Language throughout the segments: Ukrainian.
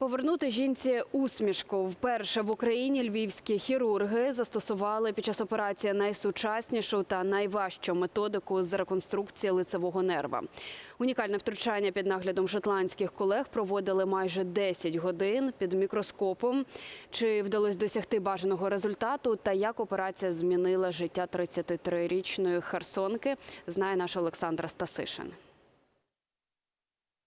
Повернути жінці усмішку вперше в Україні львівські хірурги застосували під час операції найсучаснішу та найважчу методику з реконструкції лицевого нерва. Унікальне втручання під наглядом шотландських колег проводили майже 10 годин під мікроскопом. Чи вдалося досягти бажаного результату та як операція змінила життя 33-річної херсонки, знає наш Олександра Стасишин.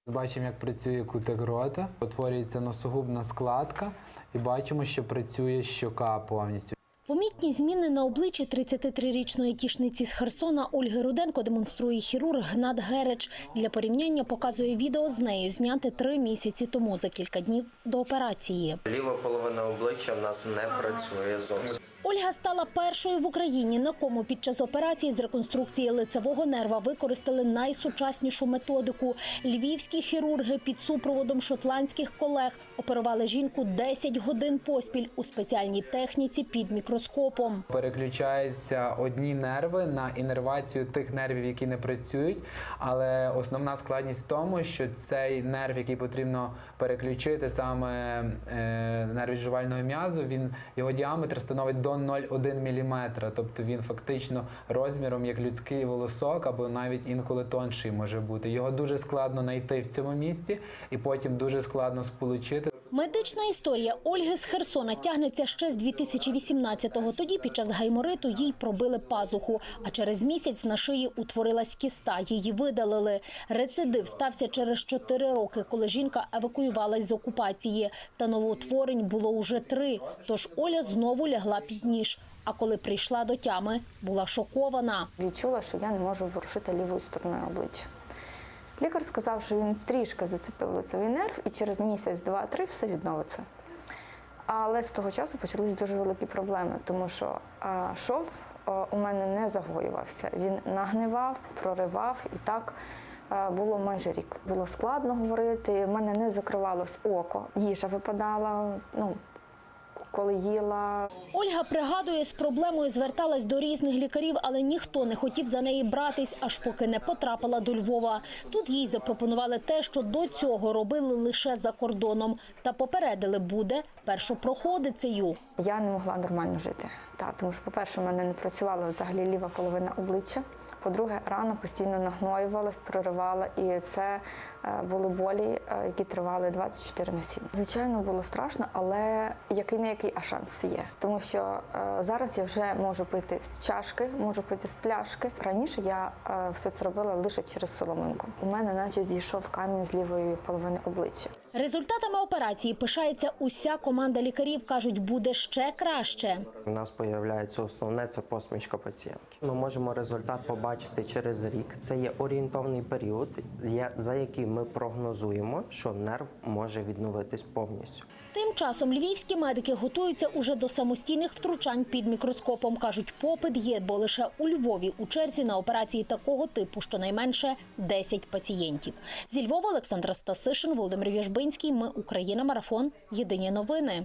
Бачимо, як працює кутик рота, утворюється носогубна складка, і бачимо, що працює щока повністю. Помітні зміни на обличчі 33-річної тішниці з Херсона Ольги Руденко демонструє хірург Гнат Гереч. Для порівняння показує відео з нею, зняте три місяці тому за кілька днів до операції. Ліва половина обличчя в нас не працює зовсім. Ольга стала першою в Україні, на кому під час операції з реконструкції лицевого нерва використали найсучаснішу методику. Львівські хірурги під супроводом шотландських колег оперували жінку 10 годин поспіль у спеціальній техніці під мікроскопом. Переключаються одні нерви на інервацію тих нервів, які не працюють. Але основна складність в тому, що цей нерв, який потрібно переключити, саме е, нерв жувального м'язу, він його діаметр становить до 0,1 мм. Тобто він фактично розміром як людський волосок, або навіть інколи тонший може бути. Його дуже складно знайти в цьому місці, і потім дуже складно сполучити. Медична історія Ольги з Херсона тягнеться ще з 2018-го. Тоді під час гаймориту їй пробили пазуху, а через місяць на шиї утворилась кіста. Її видалили. Рецидив стався через 4 роки, коли жінка евакуювалась з окупації. Та новоутворень було уже три. Тож Оля знову лягла під ніж. А коли прийшла до тями, була шокована. Відчула, що я не можу ворушити лівою стороною обличчя. Лікар сказав, що він трішки зацепив лицевий нерв і через місяць, два-три все відновиться. Але з того часу почались дуже великі проблеми, тому що шов у мене не загоювався. Він нагнивав, проривав і так було майже рік. Було складно говорити, в мене не закривалось око, їжа випадала. Ну, коли їла, Ольга пригадує, з проблемою зверталась до різних лікарів, але ніхто не хотів за неї братись, аж поки не потрапила до Львова. Тут їй запропонували те, що до цього робили лише за кордоном, та попередили буде першопроходицею. я не могла нормально жити. Та, тому що, по-перше, в мене не працювала взагалі ліва половина обличчя. По-друге, рана постійно нагноювалась, проривала, і це е, були болі, е, які тривали 24 на 7. Звичайно, було страшно, але який не який, а шанс є. Тому що е, зараз я вже можу пити з чашки, можу пити з пляшки. Раніше я все це робила лише через соломинку. У мене наче зійшов камінь з лівої половини обличчя. Результатами операції пишається уся команда лікарів. кажуть, буде ще краще. У нас появляється основне це посмішка пацієнтки. Ми можемо результат побачити через рік. Це є орієнтовний період, за який ми прогнозуємо, що нерв може відновитись повністю. Тим часом львівські медики готуються уже до самостійних втручань під мікроскопом. кажуть, попит є, бо лише у Львові у черзі на операції такого типу щонайменше 10 пацієнтів. Зі Львова Олександра Стасишин, Володимир Вяжбинський. Ми Україна. Марафон. Єдині новини.